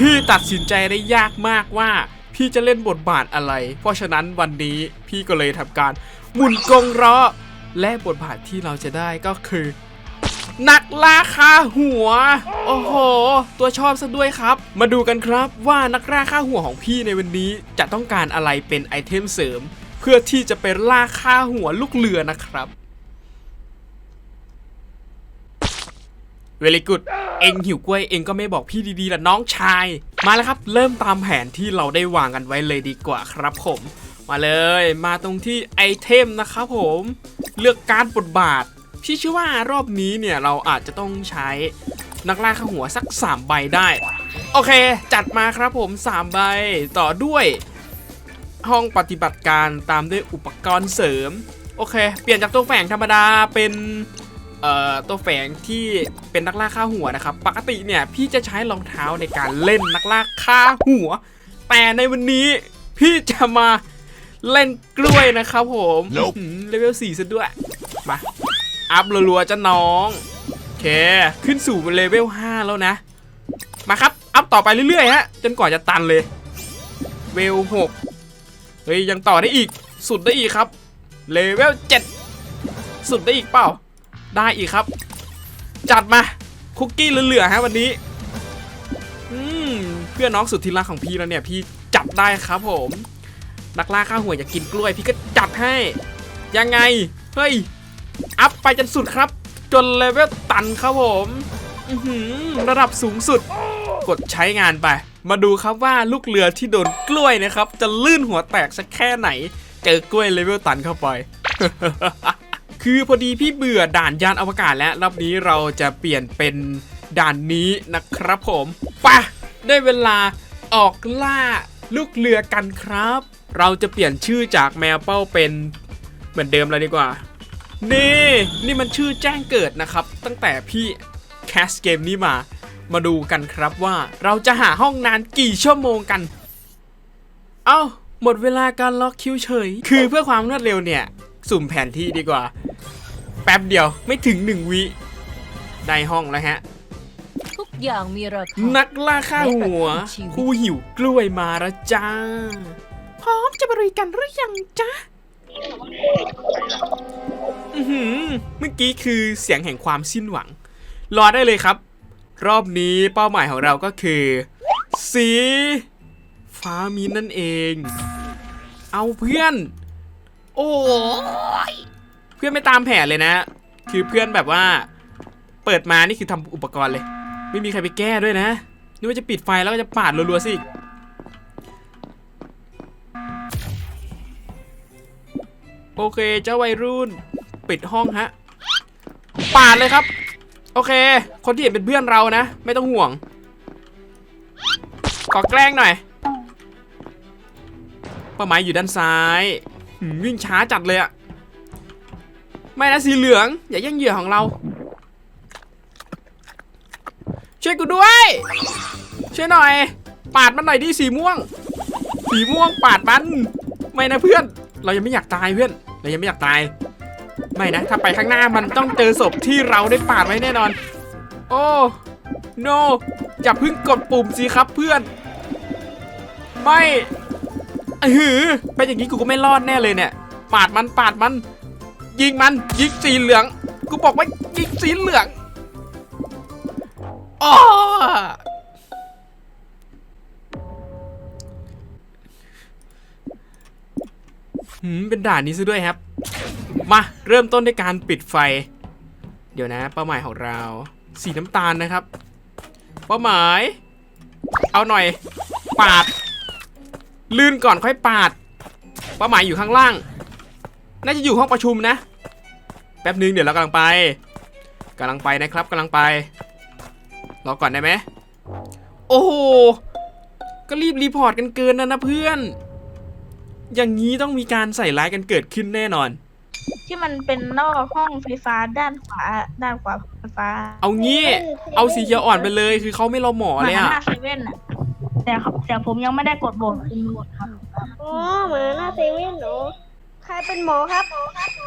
พี่ตัดสินใจได้ยากมากว่า พี่จะเล่นบทบาทอะไร เพราะฉะนั้นวันนี้พี่ก็เลยทำการหมุนกงล้อและบทบาทที่เราจะได้ก็คือ นักล่าค่าหัว โอ้โห ตัวชอบซะด้วยครับ มาดูกันครับว่านักล่าค่าหัวของพี่ในวันนี้จะต้องการอะไรเป็นไอเทมเสริม เพื่อที่จะเป็นล่าค่าหัวลูกเรือนะครับ เวลิกุด เองหิวกล้วยเองก็ไม่บอกพี่ดีๆล่ะน้องชาย มาแล้วครับ เริ่มตามแผนที่เราได้วางกันไว้เลยดีกว่าครับผม มาเลยมาตรงที่ไอเทมนะครับผมเลือกการบทบาท พี่เชื่อว่ารอบนี้เนี่ยเราอาจจะต้องใช้นักล่าข้าหัวสัก 3 ใบได้ โอเค จัดมาครับผม 3 ใบต่อด้วย ห้องปฏิบัติการตามด้วยอุปกรณ์เสริม โอเค เปลี่ยนจากตัวแฝงธรรมดาเป็น ตัวแฝงที่เป็นนักล่าฆ่าหัวนะครับ ปกติเนี่ยพี่จะใช้รองเท้าในการเล่นนักล่าฆ่าหัว แต่ในวันนี้พี่จะมาเล่นกล้วยนะครับผม Nope อื้อหือเลเวล4ซะด้วย มา อัพรัวๆจ้ะน้องโอเค ขึ้นสู่เลเวล5แล้วนะ มาครับ อัพต่อไปเรื่อยๆฮะ จนกว่าจะตันเลย เวล6เฮ้ย ยังต่อได้อีก สุดได้อีกครับ เลเวล7สุดได้อีกเปล่า ได้อีกครับ จัดมาคุกกี้เหลือๆฮะวันนี้อืมเพื่อนน้องสุดที่รักของพี่แล้วเนี่ย พี่จัดได้ครับผมนักล่าข้าหัวอยากกินกล้วย พี่ก็จัดให้ ยังไง เฮ้ย อัพไปจนสุดครับ จนเลเวลตันครับผมระดับสูงสุด กดใช้งานไป มาดูครับว่าลูกเรือที่โดนกล้วยนะครับ จะลื่นหัวแตกสักแค่ไหน เจอกล้วยเลเวลตันเข้าไป คือพอดีพี่เบื่อด่านยานอวกาศแล้วรอบนี้เราจะเปลี่ยนเป็นด่านนี้นะครับผมปะได้เวลาออกล่าลูกเรือกันครับ เราจะเปลี่ยนชื่อจากแมวเป้าเป็นเหมือนเดิมเลยดีกว่า นี่นี่มันชื่อแจ้งเกิดนะครับ ตั้งแต่พี่แคสเกมนี้มา มาดูกันครับว่า เราจะหาห้องนานกี่ชั่วโมงกัน เอ้าหมดเวลาการล็อกคิวเฉย คือเพื่อความรวดเร็วเนี่ย สุ่มแผนที่ดีกว่า แป๊บเดียวไม่ถึงหนึ่งวิได้ห้องแล้วฮะ ทุกอย่างมีราคานักล่าค่าหัวชีวิตคู่หิวกล้วยมาแล้วจ้า พร้อมจะบริกันหรือยังจ๊ะอือหือเมื่อกี้คือเสียงแห่งความสิ้นหวัง รอได้เลยครับ รอบนี้เป้าหมายของเราก็คือ สี ฟ้ามีนั่นเอง เอาเพื่อน โอ้ยเพื่อนไม่ตามแผนเลยนะ คือเพื่อนแบบว่า เปิดมานี่คือทำอุปกรณ์เลย ไม่มีใครไปแก้ด้วยนะนึกว่าจะปิดไฟแล้วก็จะปาดรัวๆสิโอเค เจ้าวัยรุ่น ปิดห้องฮะปาดเลยครับ โอเค คนที่เห็นเป็นเพื่อนเรานะ ไม่ต้องห่วง ขอแกล้งหน่อยเป้าหมายอยู่ด้านซ้าย วิ่งช้าจัดเลยอะไม่นะสีเหลือง อย่าแย่งเหยื่อของเรา ช่วยกูด้วย ช่วยหน่อย ปาดมันหน่อยดิสีม่วง สีม่วงปาดมัน ไม่นะเพื่อน เรายังไม่อยากตายเพื่อน เรายังไม่อยากตาย ไม่นะ ถ้าไปข้างหน้ามันต้องเจอศพที่เราได้ปาดไว้แน่นอน โอ้ no อย่าเพิ่งกดปุ่มสิครับเพื่อน ไม่ อหือเป็นอย่างนี้กูก็ไม่รอดแน่เลยเนี่ย ปาดมันปาดมัน ยิงมันยิงสีเหลือง กูบอกว่ายิงสีเหลืองอ้อหืมเป็นด่านนี้ซะด้วยครับ มาเริ่มต้นด้วยการปิดไฟ เดี๋ยวนะ เป้าหมายของเรา สีน้ำตาลนะครับ เป้าหมาย เอาหน่อย ปาด ลื่นก่อนค่อยปาดเป้าหมายอยู่ข้างล่าง น่าจะอยู่ห้องประชุมนะ แป๊บนึงเดี๋ยวเรากำลังไปกำลังไปนะครับกำลังไปรอก่อนได้ไหมโอ้โหก็รีบรีพอร์ตกันเกินนะนะเพื่อน อย่างนี้ต้องมีการใส่ร้ายกันเกิดขึ้นแน่นอน ที่มันเป็นนอกห้องไฟฟ้าด้านขวาด้านขวาไฟฟ้า เอางี้ เอาสีเขียวอ่อนไปเลย คือเขาไม่รอหมอเลยหอะน้าเซเว่นอะ แต่ครับแต่ผมยังไม่ได้กดโหวตคุณโหวตครับอ๋อเหมือนหน้าเซเว่นเหรอใครเป็นหมอครับ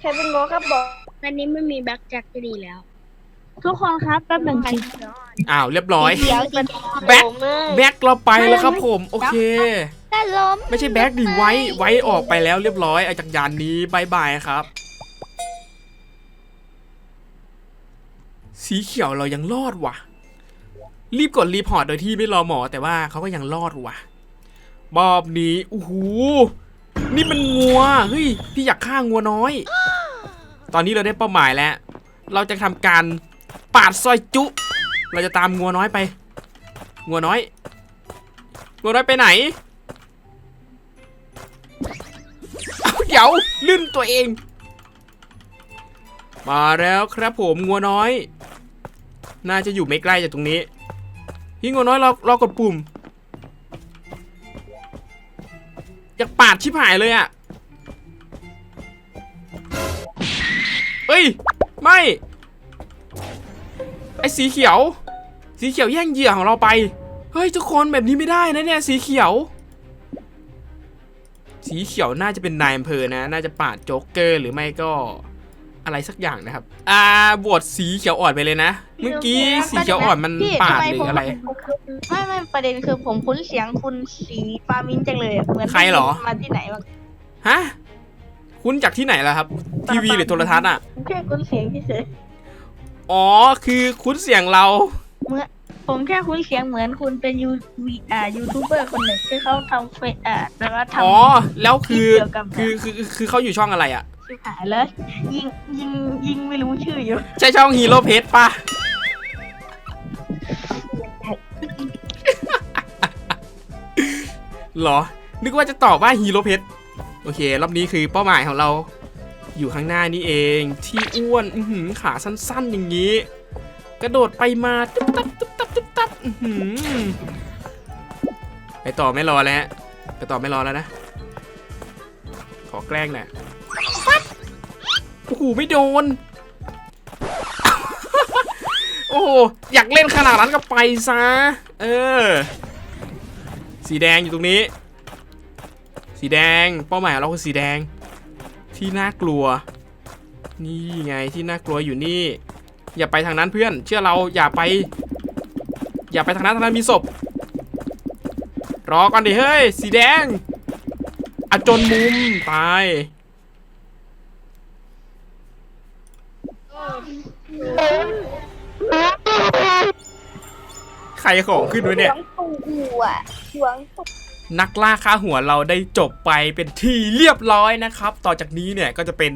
ใครเป็นหมอครับบอกวันนี้ไม่มีแบ็คแจ็คก็ดีแล้วทุกคนครับแป๊บหนึ่งสิอ้าวเรียบร้อย เดี๋ยวสิแบ็ค ผมเลยแบ็คเราไปแล้วครับผมโอเคได้ล้มไม่ใช่แบ็คดิไว้ไว้ออกไปแล้วเรียบร้อยไอ้จากยานนี้บายบายครับ สีเขียวเรายังรอดว่ะ รีบกดรีพอร์ตโดยที่ไม่รอหมอแต่ว่าเขาก็ยังรอดว่ะบอบนี้โอ้โหนี่มันงัวเฮ้ยพี่อยากฆ่างัวน้อย ตอนนี้เราได้เป้าหมายแล้ว เราจะทำการปาดซอยจุ เราจะตามงัวน้อยไป งัวน้อย งัวน้อยไปไหนเเดี๋ยวลื่นตัวเอง มาแล้วครับผมงัวน้อย น่าจะอยู่ไม่ใกล้จากตรงนี้ พี่งัวน้อยเรอรอกดปุ่ม อยากปาดชิบหายเลยอะ่ะเอ้ย ไม่ ไอสีเขียว สีเขียวแย่งเหยื่อของเราไป เฮ้ย ทุกคนแบบนี้ไม่ได้นะเนี่ยสีเขียว สีเขียวน่าจะเป็นนายอำเภอนะ น่าจะปาดโจ๊กเกอร์หรือไม่ก็ อะไรสักอย่างนะครับ อ่าบวชสีเขียวอ่อนไปเลยนะ เมื่อกี้สีเขียวอ่อนมันพี่ปาดทำไมหรืผมออะไร ไม่ไม่ประเด็นคือผมคุ้นเสียงคุณสีปามินจังเลยอะเหมือนใครเหรอ มาที่ไหนมาฮะ คุณจากที่ไหนล่ะครับ ทีวีหรือโทรทัศน์อะ แค่คุ้นเสียงเฉยอ๋อ คือคุ้นเสียงเราๆผมแค่คุ้นเสียงเหมือนคุณเป็นยูวีอ่ายูทูบเบอร์คนหนึ่งที่เขาทำเฟซอ่าแต่ว่าทำ อ๋อ แล้วคือ เกี่ยวกับ คือ คือ คือเขาอยู่ช่องอะไรอะ ชิบหายแล้ว ยิงยิงยิงไม่รู้ชื่ออยู่ใช่ช่องฮีโร่เพจปะหรอ นึกว่าจะตอบว่าฮีโร่เพชรโอเค รอบนี้คือเป้าหมายของเรา อยู่ข้างหน้านี่เอง ที่อ้วนอื้อหือขาสั้นๆอย่างนี้ กระโดดไปมาตุ๊บตับตุ๊บตับตุ๊บตับอื้อหือไปต่อไม่รอแล้วไปต่อไม่รอแล้วนะ ขอแกล้งหน่อย หไม่โดน โอ้อยากเล่นขนาดนั้นก็ไปซะ เออ สีแดงอยู่ตรงนี้ สีแดง เป้าหมายเราคือสีแดง ที่น่ากลัว นี่ไงที่น่ากลัวอยู่นี่ อย่าไปทางนั้นเพื่อน เชื่อเราอย่าไป อย่าไปทางนั้นทางนั้นมีศพ รอก่อนดิเฮ้ย สีแดงอจนมุมตาย ใครของขึ้นไว้เนี่ยหวงปู่อะหวงปู่นักล่าค่าหัวเราได้จบไปเป็นที่เรียบร้อยนะครับ ต่อจากนี้เนี่ยก็จะเป็น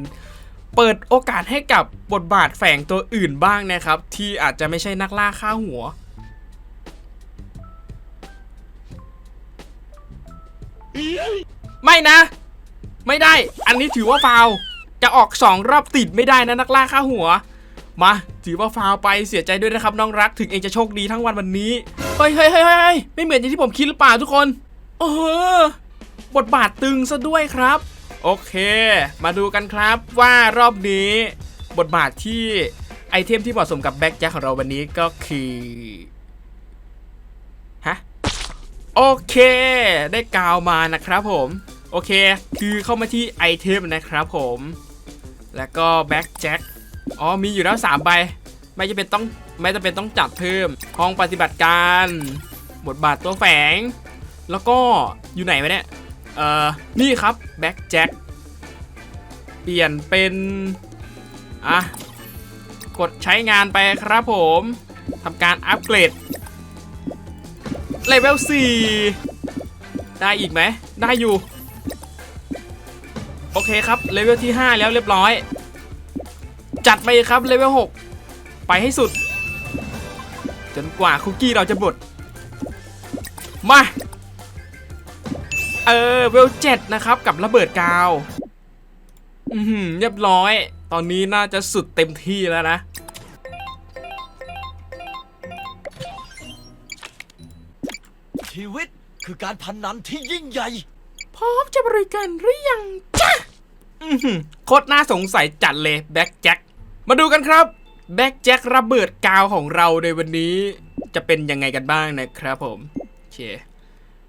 เปิดโอกาสให้กับบทบาทแฝงตัวอื่นบ้างนะครับ ที่อาจจะไม่ใช่นักล่าค่าหัว ไม่นะ ไม่ได้ อันนี้ถือว่าฟาวล์จะออกสองรอบติดไม่ได้นะนักล่าค่าหัว มา ถือว่าฟาวไปเสียใจด้วยนะครับน้องรักถึงเองจะโชคดีทั้งวันวันนี้เฮ้ยเฮ้ยเฮ้ยไม่เหมือนอย่างที่ผมคิดหรือเปล่าทุกคนเออบทบาทตึงซะด้วยครับ โอเค มาดูกันครับว่ารอบนี้บทบาทที่ไอเทมที่เหมาะสมกับแบ็กแจ็คของเราวันนี้ก็คือฮะโอเค ได้กาวมานะครับผมโอเค คือเข้ามาที่ไอเทมนะครับผม แล้วก็แบ็กแจ็ค อ๋อมีอยู่แล้ว3ใบ ไม่จะเป็นต้องไม่จำเป็นต้องจับเพิ่มห้องปฏิบัติการบทบาทตัวแฝง แล้วก็อยู่ไหนวะเนี่ยเอ่อนี่ครับแบ็กแจ็คเปลี่ยนเป็นอะกดใช้งานไปครับผมทำการอัปเกรดเลเวล4ได้อีกไหม ได้อยู่ โอเคครับ เลเวลที่ 5 แล้วเรียบร้อย จัดไปครับเลเวล6ไปให้สุด จนกว่าคุกกี้เราจะบดมา เออเวลเจ็ดนะครับกับระเบิดกาว อือหือเรียบร้อย ตอนนี้น่าจะสุดเต็มที่แล้วนะ ชีวิตคือการพนันที่ยิ่งใหญ่ พร้อมจะบริการหรือยังจ้ะอือหือโคตรน่าสงสัยจัดเลยแบ็กแจ็ค มาดูกันครับแบ็กแจ็คระเบิดกาวของเราในวันนี้จะเป็นยังไงกันบ้างนะครับผมโอเค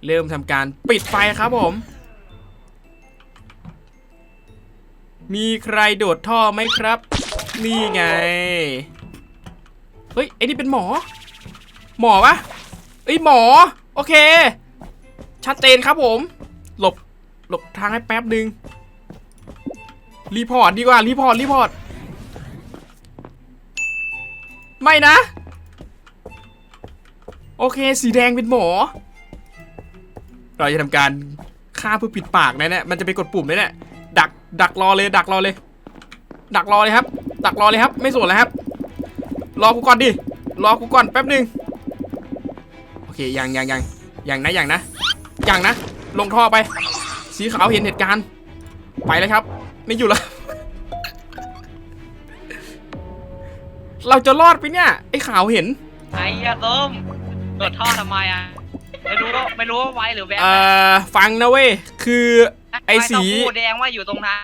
เริ่มทำการปิดไฟครับผม มีใครโดดท่อไหมครับ นี่ไง เฮ้ยไอ้นี่เป็นหมอ หมอปะเอ้ยหมอ โอเค ชัดเจนครับผม หลบหลบทางให้แป๊บหนึ่งรีพอร์ตดีกว่า รีพอร์ตรีพอร์ต ไม่นะ โอเค สีแดงเป็นหมอ เราจะทำการฆ่าเพื่อปิดปากนะเนี่ยมันจะไปกดปุ่มนะเนี่ยดักดักรอเลย ดักรอเลย ดักรอเลยครับ ดักรอเลยครับ ไม่สนแล้วครับ รอกูก่อนดิรอกูก่อนแป๊บหนึ่งโอเคอยังอยังอยังอยังนะอยังนะอยังนะ ลงท่อไป สีขาวเห็นเหตุการณ์ ไปเลยครับ ไม่อยู่แล้ว เราจะรอดไปเนี่ย ไอ้ขาวเห็น ไอ้ยาต้มโดดท่อทำไมอะ ไม่รู้ว่าไม่รู้ว่าไว้หรือแบงเอ่อฟังนะเว้ย คือไอ้สีพูแดงว่าอยู่ตรงนั้น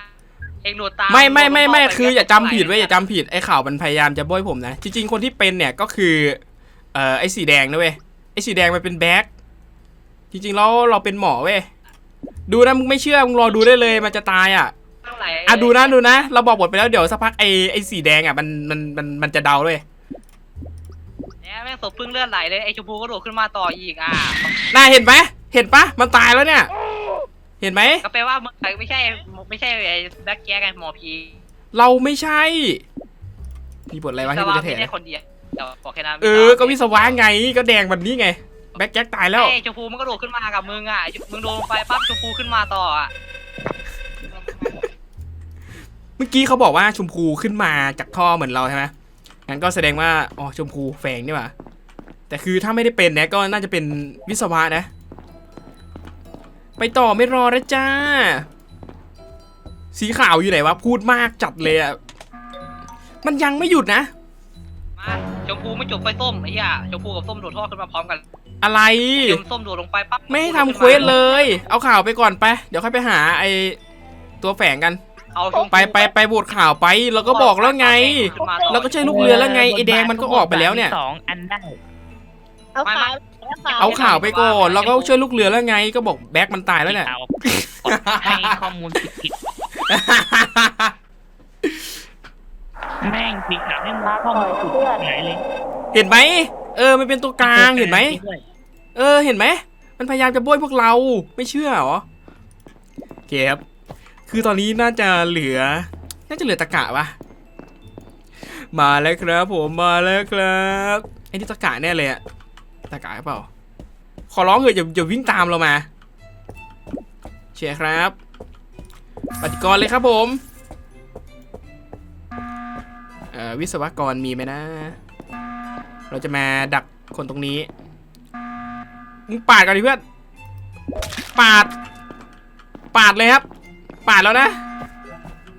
เองโดดตามไม่ไม่ไม่ไม่โดดท่ปคืออย่าจำผิดแบเว้ยงอย่าจำผิดไอ้ข่าวมันพยายามจะโบยผมนะ จริงๆคนที่เป็นเนี่ยก็คือเอ่อไอ้สีแดงนะเว้ยไอ้สีแดงมันเป็นแบ็คจริงๆแล้วเราเป็นหมอเว้ยดูนะมึงไม่เชื่อมึงรอดูได้เลยมันจะตายอะเท่าไหร่อะดูนะดูนะ เราบอกบทไปแล้วเดี๋ยวสักพักไอ้ไอ้สีแดงอะมันมันมันมันจะเดาเลยเนี่ยแม่งศพเพิ่งเลือดไหลเลยไอ้ชมพูก็โดดขึ้นมาต่ออีกอะน่าเห็นไหมเห็นปะมันตายแล้วเนี่ย เห็นไหมก็แปลว่ามึงไม่ใช่ไม่ใช่ไอ้แบ็คแก๊กไงหมอพีเราไม่ใช่ มีบทอะไรวะแต่ที่กูว่าจะเห็ไม่นใช่คนเดียวเดี๋ยวบอกแค่นั้นเออ ก็วิศวะไง ก็แดงแบบนี้ไง แบ็คแจ็คตายแล้วไอ้ชมพูมันก็โดดขึ้นมากับมึงอะ มึงโดนลงไปปั๊บชมพูขึ้นมาต่ออะเมื่อกี้เขาบอกว่าชมพูขึ้นมาจากท่อเหมือนเราใช่ไหมงั้นก็แสดงว่าอ๋อชมพูแฝงนี่หว่าแต่คือถ้าไม่ได้เป็นเนี่ยก็น่าจะเป็นวิศวะนะ ไปต่อไม่รอแล้วจ้า สีขาวอยู่ไหนวะพูดมากจัดเลยอะมันยังไม่หยุดนะ มาชมพูไม่จบไฟส้มไอ้เหี้ยชมพูกับส้มโดดท่อขึ้นมาพร้อมกันอะไรชมส้มโดดลงไปปั๊บไม่ให้ทำเควสเลย เอาข่าวไปก่อนไป เดี๋ยวค่อยไปหาไอตัวแฝงกัน เอาชมพูไปไปไปบทข่าวไปเราก็บอกแล้วไง ขึ้นมาต่อเราก็ใช่ลูกเรือแล้วไงไอแดงมันก็ออกไปแล้วเนี่ย สองอันได้ เอาขาวแล้วขาวเอาข่าวไปก่อนแล้วก็ช่วยลูกเรือแล้วไงก็บอกแบ็คมันตายแล้วเนี่ยเอาให้ข้อมูลผิดผิดๆแม่งสีขาวให้มึงข้อมูลผิดหายเลยเห็นไหมเออมันเป็นตัวกลางเห็นไหมเออเห็นไหมมันพยายามจะโบยพวกเราไม่เชื่อเหรอโอเคครับ คือตอนนี้น่าจะเหลือ น่าจะเหลือตะกะปะมาแล้วครับผมมาแล้วครับไอ้นี่ตะกะแน่เลยอะตะกะหรือเปล่า ขอร้องเถอะอย่าอย่าวิ่งตามเรามา เชียร์ครับปฏิกรเลยครับผมเอ่อวิศวกรมีไหมนะ เราจะมาดักคนตรงนี้มึงปาดกันดิเพื่อนปาด ปาดเลยครับ ปาดแล้วนะ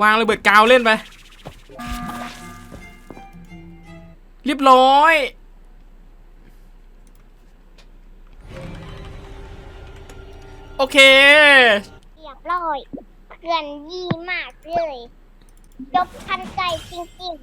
วางระเบิดกาวเล่นไป เรียบร้อย โอเค เรียบร้อยเพื่อนยี่มากเลย จบทันใจจริงๆ